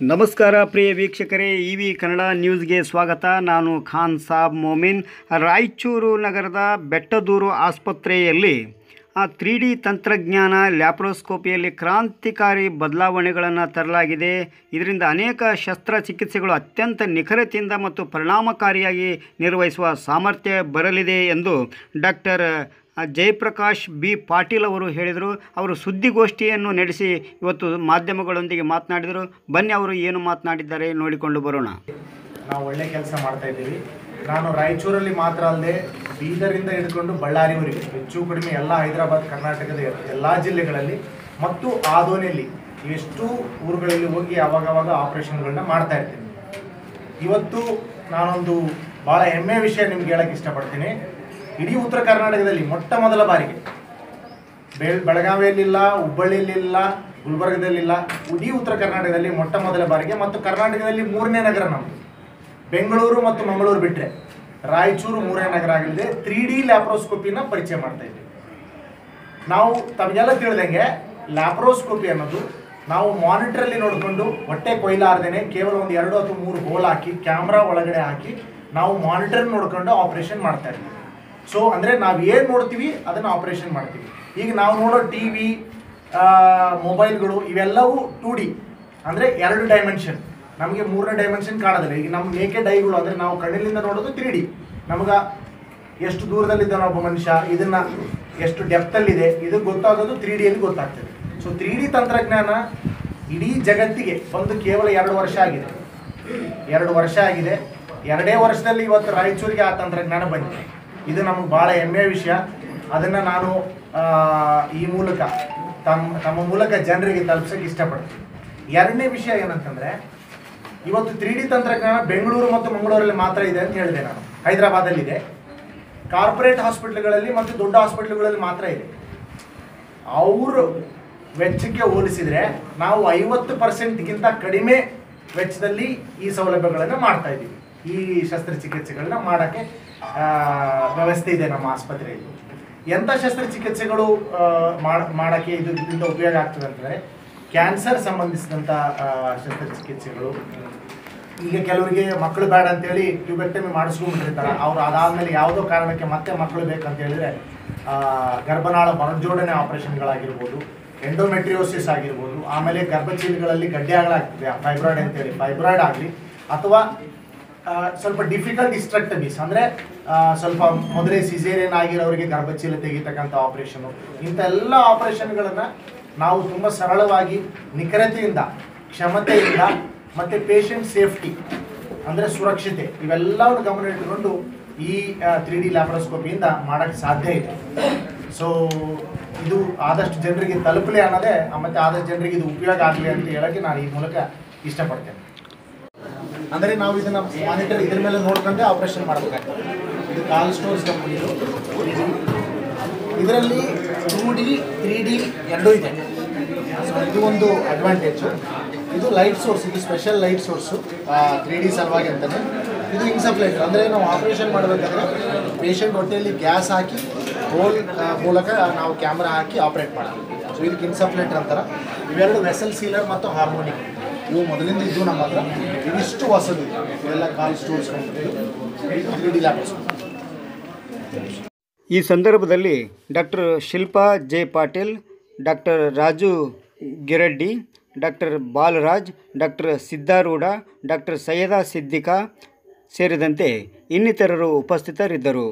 ನಮಸ್ಕಾರ ಪ್ರಿಯ ವೀಕ್ಷಕರೇ, E V Kannada ನ್ಯೂಸ್ಗೆ ಸ್ವಾಗತ. ನಾನು ಖಾನ್ ಸಾಬ್ ಮೊಮಿನ್. ರಾಯಚೂರು ನಗರದ ಬೆಟ್ಟದೂರು ಆಸ್ಪತ್ರೆಯಲ್ಲಿ ತ್ರೀ ಡಿ ತಂತ್ರಜ್ಞಾನ ಲ್ಯಾಪ್ರೋಸ್ಕೋಪಿಯಲ್ಲಿ ಕ್ರಾಂತಿಕಾರಿ ಬದಲಾವಣೆಗಳನ್ನು ತರಲಾಗಿದೆ. ಇದರಿಂದ ಅನೇಕ ಶಸ್ತ್ರಚಿಕಿತ್ಸೆಗಳು ಅತ್ಯಂತ ನಿಖರತೆಯಿಂದ ಮತ್ತು ಪರಿಣಾಮಕಾರಿಯಾಗಿ ನಿರ್ವಹಿಸುವ ಸಾಮರ್ಥ್ಯ ಬರಲಿದೆ ಎಂದು ಡಾಕ್ಟರ್ ಜಯಪ್ರಕಾಶ್ ಬಿ ಪಾಟೀಲ್ ಅವರು ಹೇಳಿದರು, ಅವರು ಸುದ್ದಿಗೋಷ್ಠಿಯನ್ನು ನಡೆಸಿ ಇವತ್ತು ಮಾಧ್ಯಮಗಳೊಂದಿಗೆ ಮಾತನಾಡಿದರು. ಬನ್ನಿ ಅವರು ಏನು ಮಾತನಾಡಿದ್ದಾರೆ ನೋಡಿಕೊಂಡು ಬರೋಣ. ನಾವು ಒಳ್ಳೆ ಕೆಲಸ ಮಾಡ್ತಾ ಇದ್ದೀವಿ. ನಾನು ರಾಯಚೂರಲ್ಲಿ ಮಾತ್ರ ಅಲ್ಲದೆ ಬೀದರಿಂದ ಹಿಡ್ಕೊಂಡು ಬಳ್ಳಾರಿವರೆಗೆ, ಹೆಚ್ಚು ಕಡಿಮೆ ಎಲ್ಲ ಹೈದರಾಬಾದ್, ಕರ್ನಾಟಕದ ಎಲ್ಲ ಜಿಲ್ಲೆಗಳಲ್ಲಿ ಮತ್ತು ಆದೋನೆಯಲ್ಲಿ ಎಷ್ಟು ಊರುಗಳಲ್ಲಿ ಹೋಗಿ ಅವಾಗವಾಗ ಆಪರೇಷನ್ಗಳನ್ನ ಮಾಡ್ತಾ ಇರ್ತೀನಿ. ಇವತ್ತು ನಾನೊಂದು ಭಾಳ ಹೆಮ್ಮೆಯ ವಿಷಯ ನಿಮ್ಗೆ ಹೇಳಕ್ಕೆ ಇಷ್ಟಪಡ್ತೀನಿ. ಇಡೀ ಉತ್ತರ ಕರ್ನಾಟಕದಲ್ಲಿ ಮೊಟ್ಟ ಮೊದಲ ಬಾರಿಗೆ. ಬೆಳ್ ಬೆಳಗಾವಿಯಲ್ಲಿಲ್ಲ, ಹುಬ್ಬಳ್ಳಿಯಲ್ಲಿಲ್ಲ, ಗುಲ್ಬರ್ಗದಲ್ಲಿಲ್ಲ, ಇಡೀ ಉತ್ತರ ಕರ್ನಾಟಕದಲ್ಲಿ ಮೊಟ್ಟ ಮೊದಲ ಬಾರಿಗೆ ಮತ್ತು ಕರ್ನಾಟಕದಲ್ಲಿ ಮೂರನೇ ನಗರ ನಮ್ಮದು ಬೆಂಗಳೂರು ಮತ್ತು ಮಂಗಳೂರು ಬಿಟ್ಟರೆ ರಾಯಚೂರು ಮೂರನೇ ನಗರ ಆಗಲಿದೆ. ತ್ರೀ ಡಿ ಲ್ಯಾಪ್ರೋಸ್ಕೋಪಿನ ಪರಿಚಯ ಮಾಡ್ತಾ ಇದ್ದೀವಿ ನಾವು ತಮಗೆಲ್ಲ ತಿಳಿದಂಗೆ ಲ್ಯಾಪ್ರೋಸ್ಕೋಪಿ ಅನ್ನೋದು ನಾವು ಮಾನಿಟ್ರಲ್ಲಿ ನೋಡಿಕೊಂಡು ಹೊಟ್ಟೆ ಕೊಯ್ಲಾರ್ದೇನೆ ಕೇವಲ ಒಂದು ಎರಡು ಅಥವಾ ಮೂರು ಹೋಲ್ ಹಾಕಿ ಕ್ಯಾಮ್ರಾ ಒಳಗಡೆ ಹಾಕಿ ನಾವು ಮಾನಿಟರ್ ನೋಡಿಕೊಂಡು ಆಪರೇಷನ್ ಮಾಡ್ತಾ ಇದ್ದೀವಿ ಸೊ ಅಂದರೆ ನಾವು ಏನು ನೋಡ್ತೀವಿ? ಅದನ್ನು ಆಪರೇಷನ್ ಮಾಡ್ತೀವಿ. ಈಗ ನಾವು ನೋಡೋ ಟಿ ವಿ ಮೊಬೈಲ್ಗಳು ಇವೆಲ್ಲವೂ ಟೂ ಡಿ ಅಂದರೆ ಎರಡು ಡೈಮೆನ್ಷನ್ ನಮಗೆ ಮೂರನೇ ಡೈಮೆನ್ಷನ್ ಕಾಣೋದಿಲ್ಲ. ಈಗ ನಮ್ಮ ಮೇಕೆ ಡೈಗಳು ಅಂದರೆ ನಾವು ಕಣ್ಣಿನಿಂದ ನೋಡೋದು ತ್ರೀ ಡಿ ನಮ್ಗೆ ಎಷ್ಟು ದೂರದಲ್ಲಿದ್ದಾನೆ ಒಬ್ಬ ಮನುಷ್ಯ? ಇದನ್ನ ಎಷ್ಟು ಡೆಪ್ತಲ್ಲಿದೆ ಇದು ಗೊತ್ತಾಗೋದು ತ್ರೀ ಡಿಯಲ್ಲಿ ಗೊತ್ತಾಗ್ತದೆ. ಸೊ ತ್ರೀ ಡಿ ತಂತ್ರಜ್ಞಾನ ಇಡೀ ಜಗತ್ತಿಗೆ ಒಂದು ಕೇವಲ ಎರಡು ವರ್ಷ ಆಗಿದೆ. ಎರಡು ವರ್ಷ ಆಗಿದೆ. ಎರಡೇ ವರ್ಷದಲ್ಲಿ ಇವತ್ತು ರಾಯಚೂರಿಗೆ ಆ ತಂತ್ರಜ್ಞಾನ ಬಂದಿದೆ. ಇದು ನಮಗೆ ಭಾಳ ಹೆಮ್ಮೆಯ ವಿಷಯ. ಅದನ್ನು ನಾನು ಈ ಮೂಲಕ ತಮ್ಮ ತಮ್ಮ ಮೂಲಕ ಜನರಿಗೆ ತಲುಪಿಸೋಕೆ ಇಷ್ಟಪಡ್ತೀನಿ. ಎರಡನೇ ವಿಷಯ ಏನಂತಂದರೆ, ಇವತ್ತು ತ್ರೀ ಡಿ ತಂತ್ರಜ್ಞಾನ ಬೆಂಗಳೂರು ಮತ್ತು ಮಂಗಳೂರಲ್ಲಿ ಮಾತ್ರ ಇದೆ ಅಂತ ಹೇಳಿದೆ ನಾನು. ಹೈದರಾಬಾದಲ್ಲಿದೆ. ಕಾರ್ಪೊರೇಟ್ ಹಾಸ್ಪಿಟ್ಲ್ಗಳಲ್ಲಿ ಮತ್ತು ದೊಡ್ಡ ಹಾಸ್ಪಿಟ್ಲ್ಗಳಲ್ಲಿ ಮಾತ್ರ ಇದೆ. ಅವರು ವೆಚ್ಚಕ್ಕೆ ಹೋಲಿಸಿದರೆ ನಾವು ಐವತ್ತು ಪರ್ಸೆಂಟ್ಗಿಂತ ಕಡಿಮೆ ವೆಚ್ಚದಲ್ಲಿ ಈ ಸೌಲಭ್ಯಗಳನ್ನು ಮಾಡ್ತಾ ಇದ್ದೀವಿ. ಈ ಶಸ್ತ್ರಚಿಕಿತ್ಸೆಗಳನ್ನ ಮಾಡೋಕ್ಕೆ ವ್ಯವಸ್ಥೆ ಇದೆ ನಮ್ಮ ಆಸ್ಪತ್ರೆಯಲ್ಲಿ. ಎಂಥ ಶಸ್ತ್ರಚಿಕಿತ್ಸೆಗಳು ಮಾಡೋಕ್ಕೆ ಇದು ಇದರಿಂದ ಉಪಯೋಗ ಆಗ್ತದೆ ಅಂದರೆ ಕ್ಯಾನ್ಸರ್ ಸಂಬಂಧಿಸಿದಂಥ ಶಸ್ತ್ರಚಿಕಿತ್ಸೆಗಳು. ಈಗ ಕೆಲವರಿಗೆ ಮಕ್ಕಳು ಬೇಡ ಅಂತೇಳಿ ಟ್ಯೂಬೆಕ್ಟಮಿ ಮಾಡಿಸ್ಕೊಂಡ್ಬಿಟ್ಟಿರ್ತಾರೆ. ಅವ್ರು ಅದಾದಮೇಲೆ ಯಾವುದೋ ಕಾರಣಕ್ಕೆ ಮತ್ತೆ ಮಕ್ಕಳು ಬೇಕಂತ ಹೇಳಿದ್ರೆ ಗರ್ಭನಾಳ ಮರುಜೋಡಣೆ ಆಪರೇಷನ್ಗಳಾಗಿರ್ಬೋದು, ಎಂಡೋಮೆಟ್ರಿಯೋಸಿಸ್ ಆಗಿರ್ಬೋದು, ಆಮೇಲೆ ಗರ್ಭಚೀಲಗಳಲ್ಲಿ ಗಡ್ಡೆಗಳಾಗ್ತದೆ ಫೈಬ್ರಾಯ್ಡ್ ಅಂತೇಳಿ. ಫೈಬ್ರಾಯ್ಡ್ ಆಗಲಿ ಅಥವಾ ಸ್ವಲ್ಪ ಡಿಫಿಕಲ್ಟ್ ಇಸ್ಟ್ರಕ್ಟಮೀಸ್ ಅಂದರೆ ಸ್ವಲ್ಪ ಮೊದಲೇ ಸಿಸೇರಿಯನ್ ಆಗಿರೋರಿಗೆ ಗರ್ಭಚೀಲ ತೆಗಿತಕ್ಕಂಥ ಆಪರೇಷನು ಇಂಥ ಎಲ್ಲ ಆಪರೇಷನ್ಗಳನ್ನು ನಾವು ತುಂಬ ಸರಳವಾಗಿ ನಿಖರತೆಯಿಂದ, ಕ್ಷಮತೆಯಿಂದ ಮತ್ತು ಪೇಷಂಟ್ ಸೇಫ್ಟಿ ಅಂದರೆ ಸುರಕ್ಷತೆ ಇವೆಲ್ಲವನ್ನು ಗಮನ ಇಟ್ಟುಕೊಂಡು ಈ ತ್ರೀ ಡಿ ಲ್ಯಾಪ್ರೋಸ್ಕೋಪಿಯಿಂದ ಮಾಡೋಕ್ಕೆ ಸಾಧ್ಯ ಇದೆ. ಸೊ ಇದು ಆದಷ್ಟು ಜನರಿಗೆ ತಲುಪಲಿ ಅನ್ನೋದೇ ಮತ್ತು ಆದಷ್ಟು ಜನರಿಗೆ ಇದು ಉಪಯೋಗ ಆಗಲಿ ಅಂತ ಹೇಳೋಕ್ಕೆ ನಾನು ಈ ಮೂಲಕ ಇಷ್ಟಪಡ್ತೇನೆ. ಅಂದರೆ ನಾವು ಇದನ್ನು ಮಾನಿಟರ್ ಇದ್ರ ಮೇಲೆ ನೋಡ್ಕೊಂಡೆ ಆಪರೇಷನ್ ಮಾಡಬೇಕಾಗ್ತದೆ. ಇದು ಕಾಲ್ ಸ್ಟೋರ್ಸ್ ಕಂಪನಿದು ಇದರಲ್ಲಿ ಟೂ ಡಿ ತ್ರೀ ಡಿ ಎರಡೂ ಇದೆ. ಇದು ಒಂದು ಅಡ್ವಾಂಟೇಜು ಇದು ಲೈಟ್ ಸೋರ್ಸ್ ಇದು special light source three D ಸಲುವಾಗಿ ಅಂತಲೇ ಇದು ಇನ್ಸಪ್ಲೇಟರ್ ಅಂದರೆ ನಾವು ಆಪರೇಷನ್ ಮಾಡಬೇಕಾದ್ರೆ ಪೇಷಂಟ್ ಹೊಟ್ಟೆಯಲ್ಲಿ ಗ್ಯಾಸ್ ಹಾಕಿ ಹೋಲ್ ಮೂಲಕ ನಾವು ಕ್ಯಾಮ್ರಾ ಹಾಕಿ ಆಪ್ರೇಟ್ ಮಾಡೋದು ಸೊ ಇದಕ್ಕೆ ಇನ್ಸಪ್ಲೇಟರ್ ಅಂತಾರೆ. ಇವೆರಡು ವೆಸಲ್ ಸೀಲರ್ ಮತ್ತು ಹಾರ್ಮೋನಿಕ್ ಇವು ಮೊದಲಿಂದ ಇದು ನಮ್ಮ ಹತ್ರ ಇದಿಷ್ಟು ಹೊಸದು ಎಲ್ಲ ಕಾಲ್ ಸ್ಟೋರ್ಸ್ ಈ ಸಂದರ್ಭದಲ್ಲಿ doctor Shilpa J Patil, doctor Raju Giraddi, doctor Balraj, doctor Siddharudha doctor Syeda Siddiqa ಸೇರಿದಂತೆ ಇನ್ನಿತರರು ಉಪಸ್ಥಿತರಿದ್ದರು.